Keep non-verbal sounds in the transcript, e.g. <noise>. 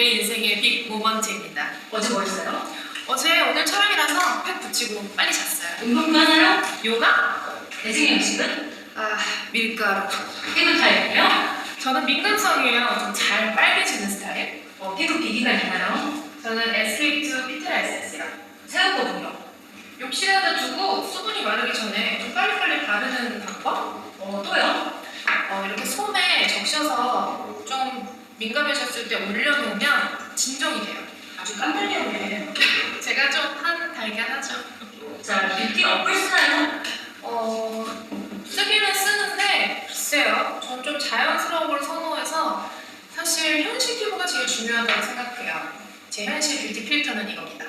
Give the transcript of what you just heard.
인생의 빅 모먼트입니다. 어제 뭐 했어요? 어제 오늘 촬영이라서 팩 붙이고 빨리 잤어요. 운동도 하나요? 요가? 대승이 음식은? 아 밀가루. 피부 타입이에요? 저는 민감성이에요. 좀 잘 빨개지는 스타일. 어, 피부 비기가 있나요? 저는 에스테이트 피트라 에센스요. 새우거든요. 욕실에다 두고 수분이 마르기 전에 좀 빨리빨리 바르는 방법? 어, 또요? 어, 이렇게 솜에 적셔서 좀 민감해졌을 때 올려놓으면 진정이 돼요. 아주 깜짝이야. <laughs> 제가 좀 한 달걀하죠. 자, 뷰티 어플 쓰나요? 어, 쓰기는 쓰는데 글쎄요. 전 좀 자연스러운 걸 선호해서 사실 현실 피부가 제일 중요하다고 생각해요. 제 현실 뷰티 필터는 이겁니다.